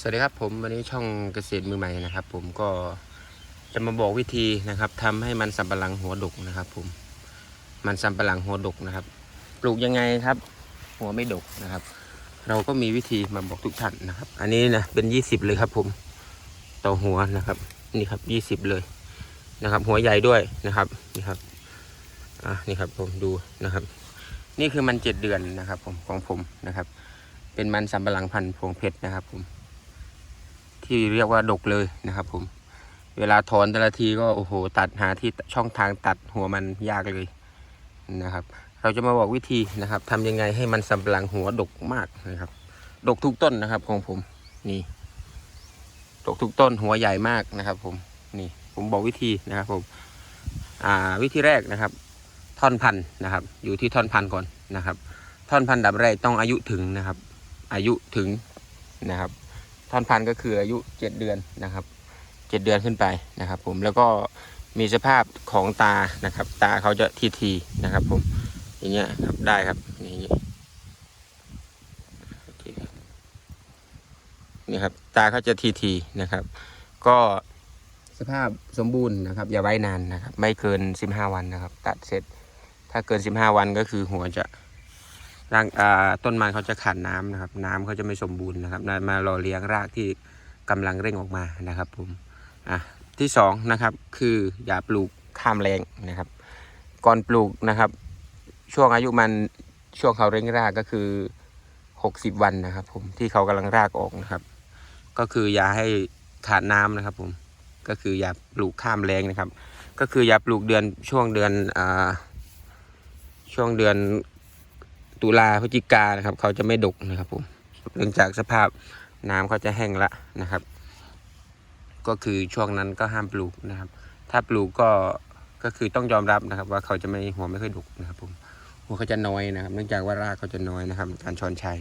สวัสดีครับผมวันนี้ช่องเกษตรมือใหม่นะครับ ผมก็จะมาบอกวิธีนะครับทำให้มันสำปะหลังหัวดกนะครับ ผมมันสำปะหลังหัวดกนะครับ ปลูกยังไงครับ หัวไม่ดกนะครับ เราก็มีวิธีมาบอกทุกท่านนะครับ อันนี้นะเป็นยี่สิบเลยครับ ผมต่อหัวนะครับนี่ครับยี่สิบเลยนะครับ หัวใหญ่ด้วยนะครับนี่ครับอะนี่ครับผมดูนะครับ นี่คือมันเจ็ดเดือนนะครับ ผมของผมนะครับ เป็นมันสำปะหลังพันธุ์พวงเพชรนะครับ ผม ที่เรียกว่าดกเลยนะครับผม เวลาถอนแต่ละทีก็โอ้โห ตัดหาที่ช่องทางตัดหัวมันยากเลยนะครับ เราจะมาบอกวิธีนะครับทำยังไงให้มันสำปะหลังหัวดกมากนะครับ ดกทุกต้นนะครับของผมนี่ ดกทุกต้นหัวใหญ่มากนะครับ ผมนี่ผมบอกวิธีนะครับผมอ่าวิธีแรกนะครับ ท่อนพันธุ์นะครับ อยู่ที่ท่อนพันธุ์ก่อนนะครับ ท่อนพันธุ์ดับแรกต้องอายุถึงนะครับ อายุถึงนะครับ ท่อนพันธุ์ก็คืออายุเจ็ดเดือนนะครับเจ็ดเดือนขึ้นไปนะครับ ผมแล้วก็มีสภาพของตานะครับ ตาเขาจะทีทีๆนะครับ ผมอย่างเงี้ยครับได้ครับอย่างเงี้ยโอเคครับนี่ครับตาเขาจะทีทีๆนะครับ ก็สภาพสมบูรณ์นะครับ อย่าไว้นานนะครับ ไม่เกินสิบห้าวันนะครับ ตัดเสร็จ ถ้าเกินสิบห้าวันก็คือหัวจะ ร่างต้นมันเขาจะขาดน้ำนะครับ น้ำเขาจะไม่สมบูรณ์นะครับมารอเลี้ยงรากที่กำลังเร่งออกมานะครับผมอะที่สองนะครับคืออย่าปลูกข้ามแรงนะครับ ก่อนปลูกนะครับ ช่วงอายุมันช่วงเขาเร่งรากก็คือหกสิบวันนะครับ ผมที่เขากำลังรากออกนะครับ ก็คืออย่าให้ขาดน้ำนะครับ ผมก็คืออย่าปลูกข้ามแรงนะครับ ก็คืออย่าปลูกเดือนช่วงเดือนอ่าช่วงเดือน ตุลาพฤศจิกานะครับ เขาจะไม่ดกนะครับผมเนื่องจากสภาพน้ำเขาจะแห้งละนะครับ ก็คือช่วงนั้นก็ห้ามปลูกนะครับ ถ้าปลูกก็ก็คือต้องยอมรับนะครับ ว่าเขาจะไม่หัวไม่ค่อยดกนะครับผมหัวเขาจะน้อยนะครับ เนื่องจากว่ารากเขาจะน้อยนะครับ การชอนชัย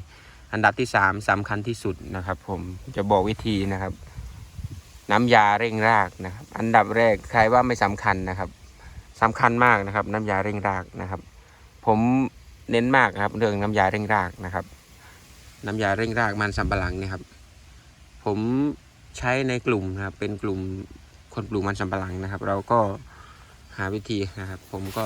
อันดับที่สามสำคัญที่สุดนะครับ ผมจะบอกวิธีนะครับ น้ำยาเร่งรากนะครับ อันดับแรกใครว่าไม่สำคัญนะครับสำคัญมากนะครับ น้ำยาเร่งรากนะครับ ผม เน้นมากครับ เรื่องน้ำยาเร่งรากนะครับ น้ำยาเร่งรากมันสำปะหลังเนี่ยครับ ผมใช้ในกลุ่มนะครับ เป็นกลุ่มคนปลูกมันสำปะหลังนะครับ เราก็หาวิธีนะครับ ผมก็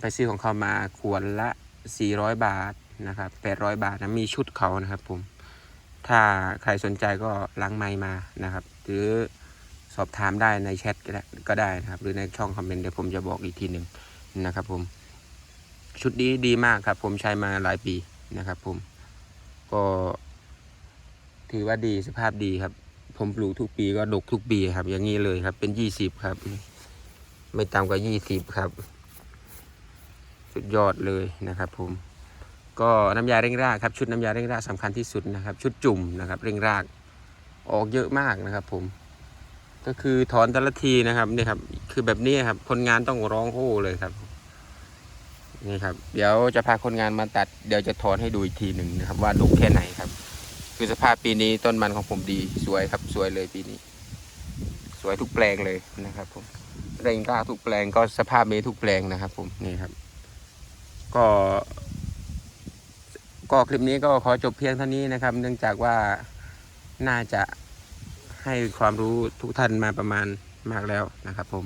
ไปซื้อของเขามาขวดละ 400 บาทนะครับ 800 บาทนะมีชุดเขานะครับ ผม ถ้าใครสนใจก็ล้างไมค์มานะครับ หรือสอบถามได้ในแชทก็ได้ก็ได้นะครับ หรือในช่องคอมเมนต์เดี๋ยวผมจะบอกอีกทีหนึ่งนะครับผม ชุดนี้ดีมากครับ ผมใช้มาหลายปีนะครับ ผม ก็ถือว่าดีสภาพดีครับ ผมปลูกทุกปีก็ดกทุกปีครับ อย่างนี้เลยครับ เป็นยี่สิบครับ ไม่ต่ำกว่ายี่สิบครับ สุดยอดเลยนะครับ ผม ก็น้ำยาเร่งรากครับ ชุดน้ำยาเร่งรากสำคัญที่สุดนะครับ ชุดจุ่มนะครับ เร่งรากออกเยอะมากนะครับ ผม ก็คือถอนแต่ละทีนะครับนี่ครับ คือแบบนี้ครับ คนงานต้องร้องโห่เลยครับ นี่ครับ เดี๋ยวจะพาคนงานมาตัด เดี๋ยวจะถอนให้ดูอีกทีหนึ่งนะครับ ว่าดกแค่ไหนครับ คือสภาพปีนี้ต้นมันของผมดีสวยครับ สวยเลยปีนี้ สวยทุกแปลงเลยนะครับ ผมเร่งรากทุกแปลงก็สภาพนี้ทุกแปลงนะครับ ผมนี่ครับ ก็ ก็คลิปนี้ก็ขอจบเพียงเท่านี้นะครับ เนื่องจากว่าน่าจะให้ความรู้ทุกท่านมาประมาณมากแล้วนะครับ ผม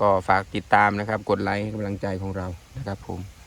ก็ฝากติดตามนะครับ กดไลค์ให้กำลังใจของเรานะครับผม